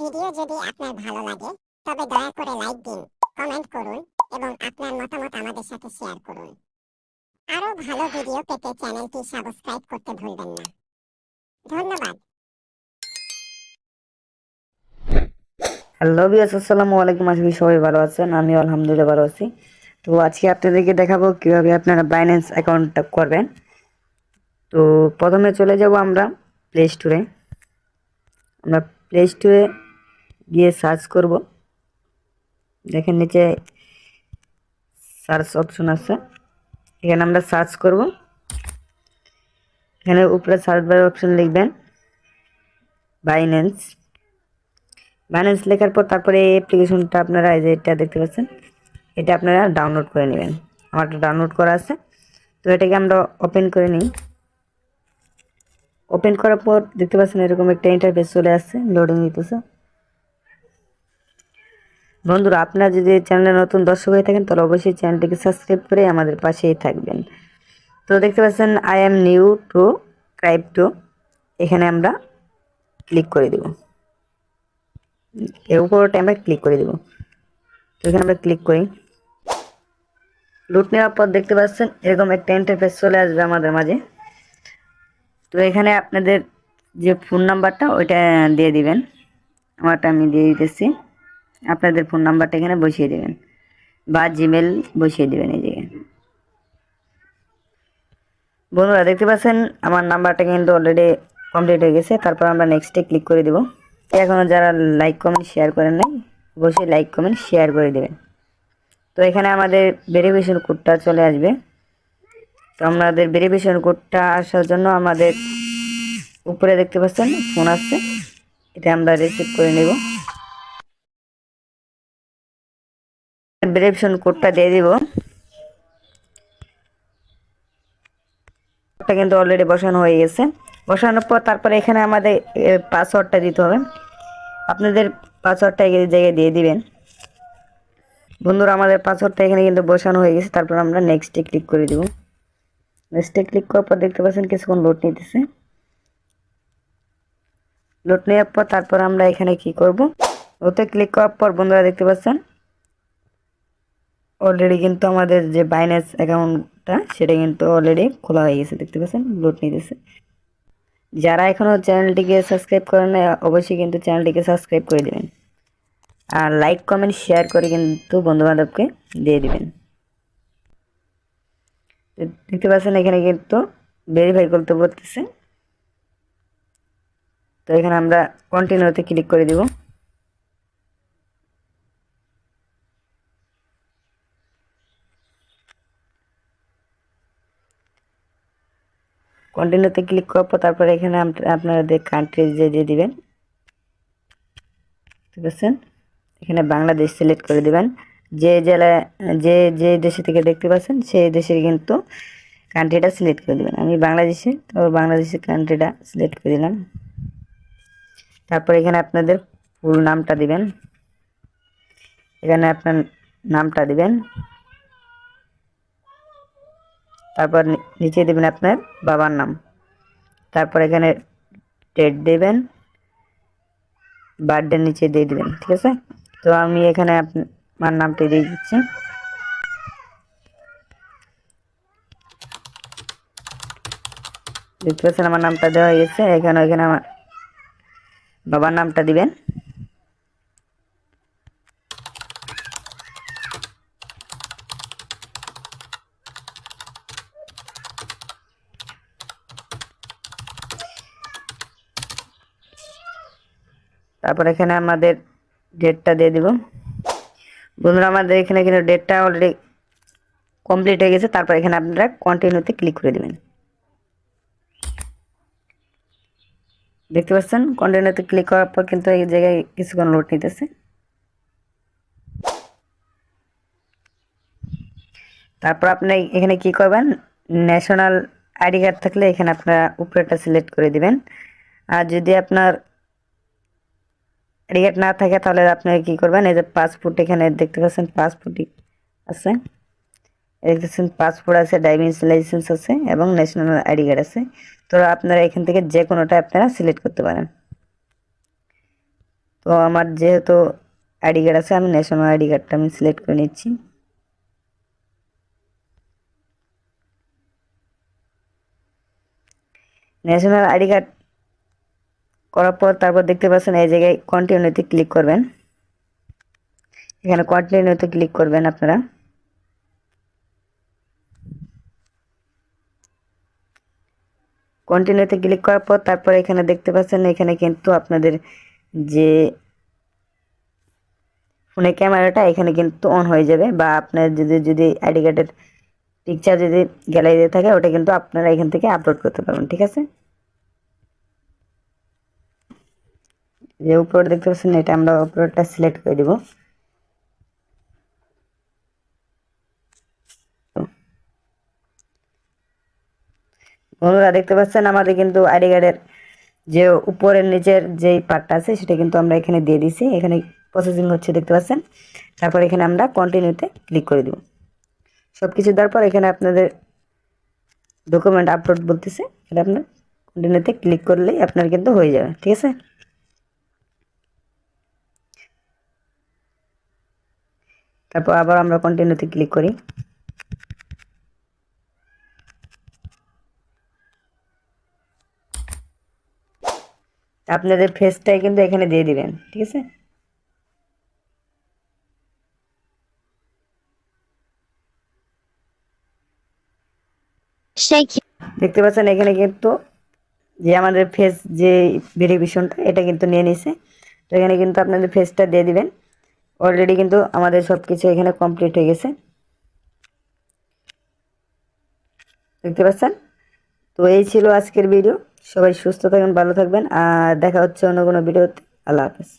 Video যদি আপনার ভালো লাগে, তবে দয়া করে লাইক দিন, কমেন্ট করুন এবং আপনার মতামত আমাদের সাথে শেয়ার করুন। আরও ভালো ভিডিও পেতে চ্যানেলটি সাবস্ক্রাইব করতে ভুলবেন না। ধন্যবাদ। হ্যালো বিয়াস আসসালামু আলাইকুম। আশা সবাই ভালো আছেন। আমি আলহামদুলিল্লাহ ভালো আছি। তো আজকে আপনাদেরকে দেখাবো কীভাবে আপনারা বাইন্যান্স অ্যাকাউন্টটা করবেন। তো প্রথমে চলে যাব আমরা প্লে স্টোরে আমরা প্লে স্টোরে গিয়ে সার্চ করব। দেখেন নিচে সার্চ অপশন আছে। এখানে আমরা সার্চ করব। এখানে উপরে সার্চ বার অপশন লিখবেন বাইন্যান্স ব্যালেন্স লেখার পর তারপরে এই অ্যাপ্লিকেশনটা আপনারা যে এটা দেখতে পাচ্ছেন, এটা আপনারা ডাউনলোড করে নেবেন। আমারটা ডাউনলোড করা আছে। তো এটাকে আমরা ওপেন করে নিই। ওপেন করার পর দেখতে পাচ্ছেন এরকম একটা ইন্টারফেস চলে আসছে লোডিং দিতেছে বন্ধুরা, আপনারা যদি চ্যানেলে নতুন দর্শক হয়ে থাকেন, তাহলে অবশ্যই চ্যানেলটিকে সাবস্ক্রাইব করে আমাদের পাশেই থাকবেন। তো দেখতে পাচ্ছেন I M new to ক্রাইব two এখানে আমরা ক্লিক করে দেবো। এর উপরটা আমরা ক্লিক করে দেবো। তো এখানে আমরা ক্লিক করি। লুট নেওয়ার পর দেখতে পাচ্ছেন, এরকম একটা ইন্টারফেস চলে আসবে আমাদের মাঝে। তো এখানে আপনাদের যে ফোন নাম্বারটা ওইটা দিয়ে দিবেন। আমারটা আমি দিয়ে দিতেছি। আপনাদের ফোন নাম্বারটা এখানে বসিয়ে দেবেন। বা জিমেল বসিয়ে দেবেন এই জায়গায়। বন্ধুরা, দেখতে পাচ্ছেন, আমার নাম্বারটা কিন্তু অলরেডি কমপ্লিট হয়ে গেছে। তারপর আমরা নেক্সটে ক্লিক করে দেবো। এখনও যারা লাইক কমেন্ট শেয়ার করেন নাই, অবশ্যই লাইক কমেন্ট শেয়ার করে দেবেন। তো এখানে আমাদের ভেরিফিকেশন কোডটা চলে আসবে। তো আমাদের ভেরিফিকেশন কোডটা আসার জন্য আমাদের উপরে দেখতে পাচ্ছেন ফোন আসছে। এটা আমরা রিসিভ করে নেব। ভেরিফিকেশন কোডটা দিয়ে দিব। কোডটা কিন্তু অলরেডি বসানো হয়ে গেছে। বসানোর পর তারপরে এখানে আমাদের পাসওয়ার্ডটা দিতে হবে। আপনাদের পাসওয়ার্ডটা এই জায়গায় দিয়ে দিবেন। বন্ধুরা, আমাদের পাসওয়ার্ডটা এখানে কিন্তু বসানো হয়ে গেছে। তারপর আমরা নেক্সটে ক্লিক করে দিব। নেক্সটে ক্লিক করার পর দেখতে পাচ্ছেন কিছুক্ষণ লোড নিতেছে। লোড নেওয়ার পর তারপর আমরা এখানে কি করব? ওতে ক্লিক করার পর বন্ধুরা দেখতে পাচ্ছেন অলরেডি কিন্তু আমাদের যে বাইন্যান্স অ্যাকাউন্টটা সেটা কিন্তু অলরেডি খোলা হয়ে গেছে। দেখতে পাচ্ছেন লোড নিতেছে। যারা এখনও চ্যানেলটিকে সাবস্ক্রাইব করেন নাই, অবশ্যই কিন্তু চ্যানেলটিকে সাবস্ক্রাইব করে দেবেন। আর লাইক কমেন্ট শেয়ার করে কিন্তু বন্ধুবান্ধবকে দিয়ে দিবেন। দেখতে পাচ্ছেন এখানে কিন্তু ভেরিফাই করতে বলতেছে। তো এখানে আমরা কন্টিনিউতে ক্লিক করে দিব। কন্টিনিউতে ক্লিক করার পর তারপরে এখানে আপনাদের কান্ট্রি যে দিয়ে দিবেন। ঠিক আছে এখানে বাংলাদেশ সিলেক্ট করে দিবেন। যে জেলায় যে যে দেশে থেকে দেখতে পাচ্ছেন, সেই দেশের কিন্তু কান্ট্রিটা সিলেক্ট করে দেবেন। আমি বাংলাদেশে, তো বাংলাদেশের কান্ট্রিটা সিলেক্ট করে দিলাম। তারপর এখানে আপনাদের ফুল নামটা দিবেন। এখানে আপনার নামটা দিবেন। তারপর নিচে দেবেন আপনার বাবার নাম। তারপর এখানে ডেট দেবেন। বার্থডে নিচে দিয়ে দেবেন, ঠিক আছে? তো আমি এখানে আমার নামটি দিয়ে দিচ্ছি। দেখতে পাচ্ছেন আমার নামটা দেওয়া হয়ে গেছে, এখানে এখানে আমার বাবার নামটা দিবেন। তারপর এখানে আমাদের ডেটটা দিয়ে দিব। বন্ধুরা, আমাদের এখানে কিন্তু ডেটটা অলরেডি কমপ্লিট হয়ে গেছে। তারপর এখানে আপনারা কন্টিনিউতে ক্লিক করে দেবেন। দেখতে পাচ্ছেন? কন্টিনিউতে ক্লিক করার পর কিন্তু এই জায়গায় কিছুক্ষণ লোড নিতেছে। তারপর আপনি এখানে কি করবেন? ন্যাশনাল আইডি কার্ড থাকলে এখানে আপনারা উপরেটা সিলেক্ট করে দিবেন। আর যদি আপনার রিগেট না থাকে তাহলে আপনি কি করবেন? এই যে পাসপোর্ট এখানে দেখতে পাচ্ছেন পাসপোর্ট আছে। দেখতেছেন পাসপোর্ট আছে ড্রাইভিং লাইসেন্স আছে এবং ন্যাশনাল আইডি কার্ড আছে। তো আপনারা এখান থেকে যে কোনোটা আপনারা সিলেক্ট করতে পারেন। তো আমার যেহেতু আইডি কার্ড আছে, আমি ন্যাশনাল আইডি কার্ডটা আমি সিলেক্ট করে নিচ্ছি। ন্যাশনাল আইডি কার্ড করার পর তারপর দেখতে পাচ্ছেন এই জায়গায় কন্টিনিউতে ক্লিক করবেন। এখানে কন্টিনিউতে ক্লিক করবেন আপনারা। কন্টিনিউতে ক্লিক করার পর তারপর এখানে দেখতে পাচ্ছেন এখানে কিন্তু আপনাদের যে ফোনের ক্যামেরাটা এখানে কিন্তু অন হয়ে যাবে বা আপনার যদি যদি আইডি কার্ডের পিকচার যদি গ্যালারিতে থাকে, ওটা কিন্তু আপনারা এখান থেকে আপলোড করতে পারবেন, ঠিক আছে? যে উপরে দেখতে পাচ্ছেন এটা আমরা উপরেরটা সিলেক্ট করে দিব। বন্ধুরা দেখতে পাচ্ছেন আমাদের কিন্তু আইডি কার্ডের যে উপরের নিচের যেই পার্টটা আছে সেটা কিন্তু আমরা এখানে দিয়ে দিছি। এখানে প্রসেসিং হচ্ছে দেখতে পাচ্ছেন। তারপর এখানে আমরা কন্টিনিউতে ক্লিক করে দিব। সব কিছু দেওয়ার পর এখানে আপনাদের ডকুমেন্ট আপলোড বলতেছে। এটা আপনার কন্টিনিউতে ক্লিক করলেই আপনার কিন্তু হয়ে যাবে। ঠিক আছে? তারপর আবার আমরা কন্টিনিউতে ক্লিক করি। আপনাদের ফেসটাই কিন্তু এখানে দিয়ে দিবেন ঠিক আছে? দেখতে পাচ্ছেন এখানে কিন্তু যে আমাদের ফেস যে ভেরিফিকেশনটা এটা কিন্তু নিয়ে নিছে। তো এখানে কিন্তু আপনাদের ফেসটা দিয়ে দিবেন। অলরেডি কিন্তু আমাদের সব কিছু এখানে কমপ্লিট হয়ে গেছে। দেখতে পাচ্ছেন? তো এই ছিল আজকের ভিডিও সবাই সুস্থ থাকবেন ভালো থাকবেন, আর দেখা হচ্ছে অন্য কোনো ভিডিওতে আল্লাহ হাফেজ।